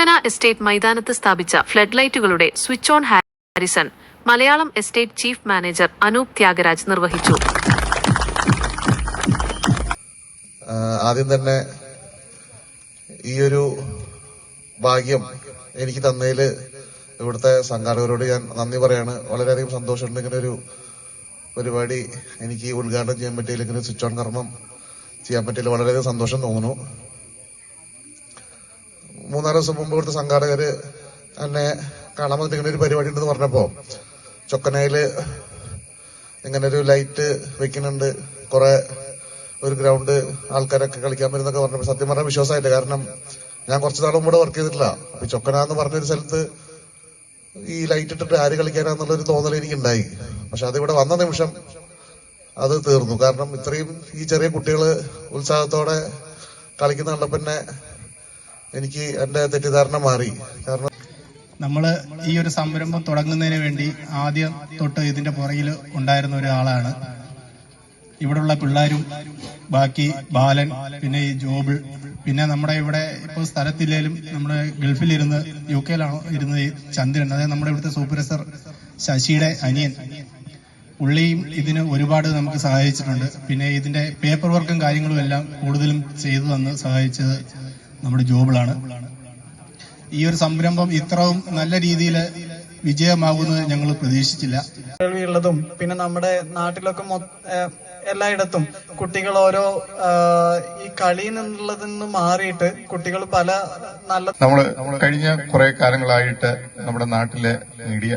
Chokkana estate മൈതാനത്ത് സ്ഥാപിച്ച flood ലൈറ്റുകളുടെ switch on Harrison Malayalam estate chief manager Anoop Thyagaraj നിർവഹിച്ചു. ആദ്യം തന്നെ ഈ ഒരു ഭാഗ്യം എനിക്ക് തന്നതിൽ ഇവിടുത്തെ സംഘാടകരോട് ഞാൻ നന്ദി പറയാണ്. വളരെയധികം സന്തോഷമുണ്ട്. ഇങ്ങനെ ഒരു പരിപാടി എനിക്ക് ഉദ്ഘാടനം ചെയ്യാൻ പറ്റിയില്ല. ഇങ്ങനെ സ്വിച്ച് ഓൺ കർമ്മം ചെയ്യാൻ പറ്റിയില്ല. വളരെയധികം സന്തോഷം തോന്നുന്നു. മൂന്നാൽ ദിവസം മുമ്പ് ഇവിടുത്തെ സംഘാടകര് എന്നെ കാണാൻ വന്നിട്ട് ഇങ്ങനെ ഒരു പരിപാടി ഉണ്ടെന്ന് പറഞ്ഞപ്പോ ചൊക്കനയിൽ ഇങ്ങനെ ഒരു ലൈറ്റ് വെക്കുന്നുണ്ട്. കുറെ ഒരു ഗ്രൗണ്ട് ആൾക്കാരൊക്കെ കളിക്കാൻ വരുന്നൊക്കെ പറഞ്ഞപ്പോൾ സത്യം പറഞ്ഞാൽ വിശ്വാസമായില്ല. കാരണം ഞാൻ കുറച്ച് നാളും കൂടെ വർക്ക് ചെയ്തിട്ടില്ല. അപ്പൊ ചൊക്കന എന്ന് പറഞ്ഞൊരു സ്ഥലത്ത് ഈ ലൈറ്റ് ഇട്ടിട്ട് ആര് കളിക്കാനാന്നുള്ളൊരു തോന്നൽ എനിക്ക് ഉണ്ടായി പക്ഷെ അതിവിടെ വന്ന നിമിഷം അത് തീർന്നു. കാരണം ഇത്രയും ഈ ചെറിയ കുട്ടികൾ ഉത്സാഹത്തോടെ കളിക്കുന്ന കണ്ടപ്പോ തന്നെ എനിക്ക് എന്റെ തെറ്റിദ്ധാരണ മാറി. കാരണം ഈ ഒരു സംരംഭം തുടങ്ങുന്നതിന് വേണ്ടി ആദ്യം തൊട്ട് ഇതിന്റെ പുറകിൽ ഉണ്ടായിരുന്ന ഒരാളാണ്. ഇവിടെയുള്ള പിള്ളേരും ബാക്കി ബാലൻ പിന്നെ ഈ ജോബിൾ പിന്നെ നമ്മുടെ ഇവിടെ ഇപ്പോൾ സ്ഥലത്തില്ലേലും നമ്മുടെ ഗൾഫിലിരുന്ന് യു കെയിലാണോ ഇരുന്ന് ചന്ദ്രൻ അതായത് നമ്മുടെ ഇവിടുത്തെ സൂപ്പർവൈസർ ശശിയുടെ അനിയൻ. പുള്ളിയും ഇതിന് ഒരുപാട് നമുക്ക് സഹായിച്ചിട്ടുണ്ട്. പിന്നെ ഇതിന്റെ പേപ്പർ വർക്കും കാര്യങ്ങളും എല്ലാം കൂടുതലും ചെയ്തു തന്ന് സഹായിച്ചത് നമ്മുടെ ജോബിളാണ്. ഈ ഒരു സംരംഭം ഇത്രയും നല്ല രീതിയിൽ വിജയമാകുമെന്ന് ഞങ്ങൾ പ്രതീക്ഷിച്ചില്ല. കേൾവിയുള്ളതും പിന്നെ നമ്മുടെ നാട്ടിലൊക്കെ എല്ലായിടത്തും കുട്ടികൾ ഓരോ ഈ കളിയിൽ നിന്നുള്ളതിൽ നിന്ന് മാറിയിട്ട് കുട്ടികൾ പല നല്ല നമ്മൾ കഴിഞ്ഞ കുറെ കാലങ്ങളായിട്ട് നമ്മുടെ നാട്ടിലെ മീഡിയ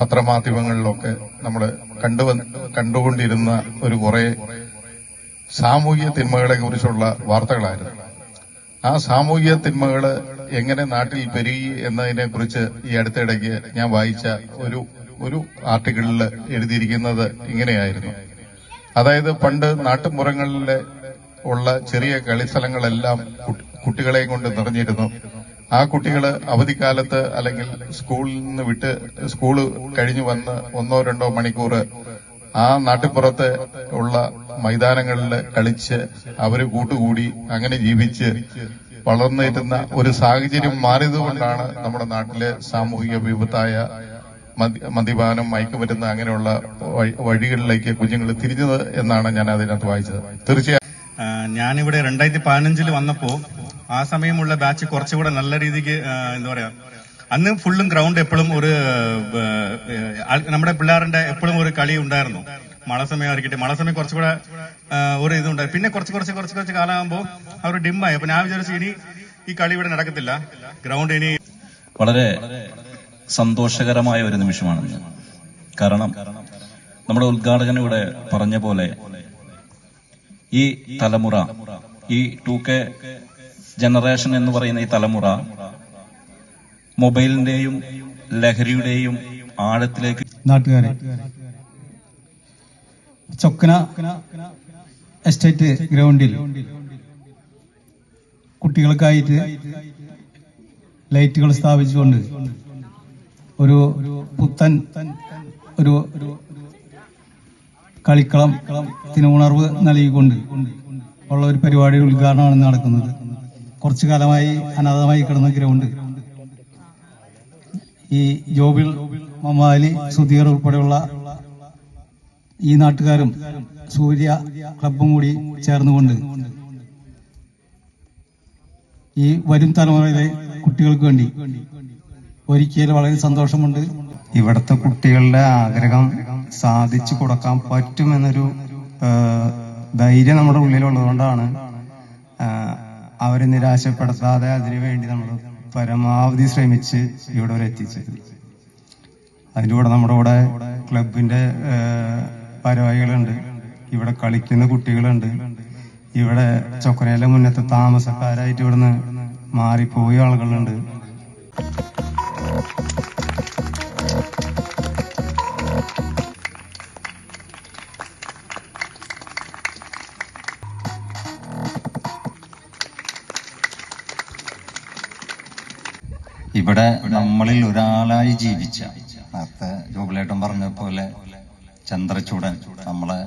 പത്രമാധ്യമങ്ങളിലൊക്കെ നമ്മൾ കണ്ടു കണ്ടുകൊണ്ടിരുന്ന ഒരു കുറെ സാമൂഹിക തിന്മകളെ കുറിച്ചുള്ള വാർത്തകളായിരുന്നു. ആ സാമൂഹിക തിന്മകൾ എങ്ങനെ നാട്ടിൽ പെരുകി എന്നതിനെ കുറിച്ച് ഈ അടുത്തിടയ്ക്ക് ഞാൻ വായിച്ച ഒരു ഒരു ആർട്ടിക്കിളിൽ എഴുതിയിരിക്കുന്നത് ഇങ്ങനെയായിരുന്നു. അതായത് പണ്ട് നാട്ടുമ്പുറങ്ങളിൽ ഉള്ള ചെറിയ കളിസ്ഥലങ്ങളെല്ലാം കുട്ടികളെയും കൊണ്ട് നിറഞ്ഞിരുന്നു. ആ കുട്ടികൾ അവധിക്കാലത്ത് അല്ലെങ്കിൽ സ്കൂളിൽ നിന്ന് വിട്ട് സ്കൂൾ കഴിഞ്ഞു വന്ന് ഒന്നോ രണ്ടോ മണിക്കൂർ ആ നാട്ടിപ്പുറത്ത് ഉള്ള മൈതാനങ്ങളിൽ കളിച്ച് അവർ കൂട്ടുകൂടി അങ്ങനെ ജീവിച്ച് വളർന്നിരുന്ന ഒരു സാഹചര്യം മാറിയതുകൊണ്ടാണ് നമ്മുടെ നാട്ടിലെ സാമൂഹിക വിപത്തായ മദ്യ- മദ്യപാനം മയക്കുമരുന്ന് അങ്ങനെയുള്ള വഴികളിലേക്ക് കുഞ്ഞുങ്ങൾ തിരിഞ്ഞത് എന്നാണ് ഞാൻ അതിനകത്ത് വായിച്ചത്. തീർച്ചയായും ഞാനിവിടെ രണ്ടായിരത്തി പതിനഞ്ചിൽ വന്നപ്പോ ആ സമയമുള്ള ബാച്ച് കുറച്ചുകൂടെ നല്ല രീതിക്ക് എന്താ പറയാ അന്ന് ഫുള്ളും ഗ്രൗണ്ട് എപ്പോഴും ഒരു നമ്മുടെ പിള്ളേരുടെ എപ്പോഴും ഒരു കളി ഉണ്ടായിരുന്നു. മഴ സമയമായിരിക്കട്ടെ മഴ സമയം കുറച്ചുകൂടെ ഒരു ഇതുണ്ടായി. പിന്നെ കുറച്ച് കുറച്ച് കുറച്ച് കുറച്ച് കാലമാകുമ്പോൾ അവർ ഡിമ്മായി. അപ്പൊ ഞാൻ വിചാരിച്ചു ഇനി ഈ കളി ഇവിടെ നടക്കത്തില്ല. ഗ്രൗണ്ട് ഇനി വളരെ സന്തോഷകരമായ ഒരു നിമിഷമാണ് കാരണം നമ്മുടെ ഉദ്ഘാടകൻ ഇവിടെ പറഞ്ഞ പോലെ ഈ തലമുറ ഈ ടു കെ ജനറേഷൻ എന്ന് പറയുന്ന ഈ തലമുറ മൊബൈലിന്റെയും ലഹരിയുടെയും ആഴത്തിലേക്ക് നാട്ടുകാരെ ചൊക്കന എസ്റ്റേറ്റ് ഗ്രൗണ്ടിൽ കുട്ടികൾക്കായിട്ട് ലൈറ്റുകൾ സ്ഥാപിച്ചുകൊണ്ട് ഒരു പുത്തൻ ഒരു കളിക്കളം ത്തിന് ഉണർവ് നൽകിക്കൊണ്ട് ഉള്ള ഒരു പരിപാടി ഉദ്ഘാടനമാണ് നടക്കുന്നത്. കുറച്ചു കാലമായി അനാഥമായി കിടന്ന ഗ്രൗണ്ട്. ഈ ജോബിൽ മമാലി സുധീർ ഉൾപ്പെടെയുള്ള ഈ നാട്ടുകാരും സൂര്യ ക്ലബും കൂടി ചേർന്നുകൊണ്ട് ഈ വരും തലമുറയിലെ കുട്ടികൾക്ക് വേണ്ടി ഒരിക്കലും വളരെ സന്തോഷമുണ്ട്. ഇവിടുത്തെ കുട്ടികളുടെ ആഗ്രഹം സാധിച്ചു കൊടുക്കാൻ പറ്റുമെന്നൊരു ധൈര്യം നമ്മുടെ ഉള്ളിലുള്ളതുകൊണ്ടാണ് അവരെ നിരാശപ്പെടുത്താതെ അതിനുവേണ്ടി നമ്മൾ പരമാവധി ശ്രമിച്ച് ഇവിടെ വരെ എത്തിച്ചത് അതിന്റെ കൂടെ നമ്മുടെ കൂടെ ക്ലബിന്റെ ഭാരവാഹികളുണ്ട് ഇവിടെ കളിക്കുന്ന കുട്ടികളുണ്ട്. ഇവിടെ ചൊക്കനയിലെ മുന്നത്തെ താമസക്കാരായിട്ട് ഇവിടുന്ന് മാറിപ്പോയ ആളുകളുണ്ട്. ഇവിടെ നമ്മളിൽ ഒരാളായി ജീവിച്ച നേരത്തെ ജോബിലേട്ടൻ പറഞ്ഞ പോലെ ചന്ദ്രചൂടൻ നമ്മളെ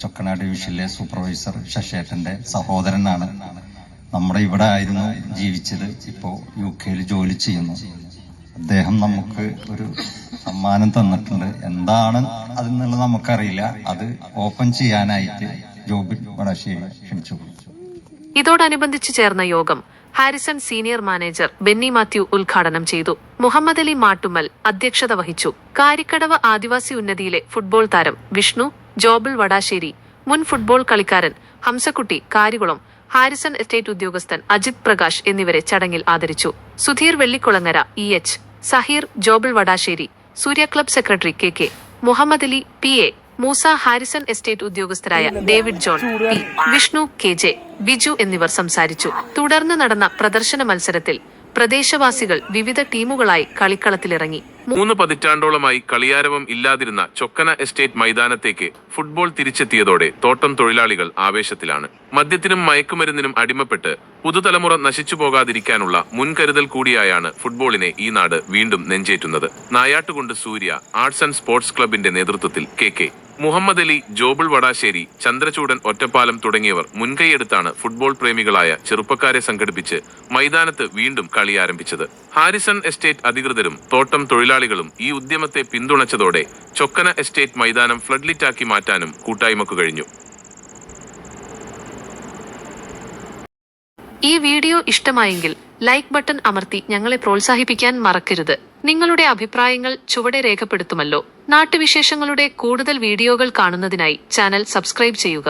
ചൊക്കനാട് ഡിവിഷനിലെ സൂപ്പർവൈസർ ശശേട്ടന്റെ സഹോദരനാണ്. നമ്മുടെ ഇവിടെ ആയിരുന്നു ജീവിച്ചത് ഇപ്പോ യു കെയിൽ ജോലി ചെയ്യുന്നു. അദ്ദേഹം നമുക്ക് ഒരു സമ്മാനം തന്നിട്ടുണ്ട്. എന്താണ് അതിൽ നിന്നുള്ളത് നമുക്കറിയില്ല. അത് ഓപ്പൺ ചെയ്യാനായിട്ട് ജോബിൻ വടശ്ശേരി ക്ഷണിച്ചു ഇതോടനുബന്ധിച്ച് ചേർന്ന യോഗം Harrison senior manager Benny Mathew ഉദ്ഘാടനം ചെയ്തു. മുഹമ്മദ് അലി മാട്ടുമൽ അധ്യക്ഷത വഹിച്ചു. കാരിക്കടവ് ആദിവാസി ഉന്നതിയിലെ ഫുട്ബോൾ താരം വിഷ്ണു ജോബിൾ വടാശ്ശേരി മുൻ ഫുട്ബോൾ കളിക്കാരൻ ഹംസക്കുട്ടി കാരികുളം ഹാരിസൺ എസ്റ്റേറ്റ് ഉദ്യോഗസ്ഥൻ അജിത് പ്രകാശ് എന്നിവരെ ചടങ്ങിൽ ആദരിച്ചു. Sudheer Vellikkulangara E H Saheer Jobil Vadasseri Surya club secretary K K Muhammad Ali P A Moosa Harrison estate ഉദ്യോഗസ്ഥരായ David John P. Vishnu K. J Biju എന്നിവർ സംസാരിച്ചു. തുടർന്ന് നടന്ന പ്രദർശന മത്സരത്തിൽ പ്രദേശവാസികൾ വിവിധ ടീമുകളായി കളിക്കളത്തിലിറങ്ങി. മൂന്ന് പതിറ്റാണ്ടോളമായി കളിയാരവം ഇല്ലാതിരുന്ന ചൊക്കന എസ്റ്റേറ്റ് മൈതാനത്തേക്ക് ഫുട്ബോൾ തിരിച്ചെത്തിയതോടെ തോട്ടം തൊഴിലാളികൾ ആവേശത്തിലാണ്. മദ്യത്തിനും മയക്കുമരുന്നിനും അടിമപ്പെട്ട് പുതുതലമുറ നശിച്ചു പോകാതിരിക്കാനുള്ള മുൻകരുതൽ കൂടിയായാണ് ഫുട്ബോളിനെ ഈ നാട് വീണ്ടും നെഞ്ചേറ്റുന്നത്. നായാട്ടുകൊണ്ട് സൂര്യ ആർട്സ് ആൻഡ് സ്പോർട്സ് ക്ലബിന്റെ നേതൃത്വത്തിൽ കെ. കെ. മുഹമ്മദ് അലി ജോബിൾ വടാശ്ശേരി ചന്ദ്രചൂടൻ ഒറ്റപ്പാലം തുടങ്ങിയവർ മുൻകൈയെടുത്താണ് ഫുട്ബോൾ പ്രേമികളായ ചെറുപ്പക്കാരെ സംഘടിപ്പിച്ച് മൈതാനത്ത് വീണ്ടും കളി ആരംഭിച്ചത്. ഹാരിസൺ എസ്റ്റേറ്റ് അധികൃതരും തോട്ടം തൊഴിലാളികളും ഈ ഉദ്യമത്തെ പിന്തുണച്ചതോടെ ചൊക്കന എസ്റ്റേറ്റ് മൈതാനം ഫ്ലഡ്ലിറ്റാക്കി മാറ്റാനും കൂട്ടായ്മക്കു കഴിഞ്ഞു. ഈ വീഡിയോ ഇഷ്ടമായെങ്കിൽ ലൈക്ക് ബട്ടൺ അമർത്തി ഞങ്ങളെ പ്രോത്സാഹിപ്പിക്കാൻ മറക്കരുത്. നിങ്ങളുടെ അഭിപ്രായങ്ങൾ ചുവടെ രേഖപ്പെടുത്തുമല്ലോ. നാട്ടുവിശേഷങ്ങളുടെ കൂടുതൽ വീഡിയോകൾ കാണുന്നതിനായി ചാനൽ സബ്സ്ക്രൈബ് ചെയ്യുക.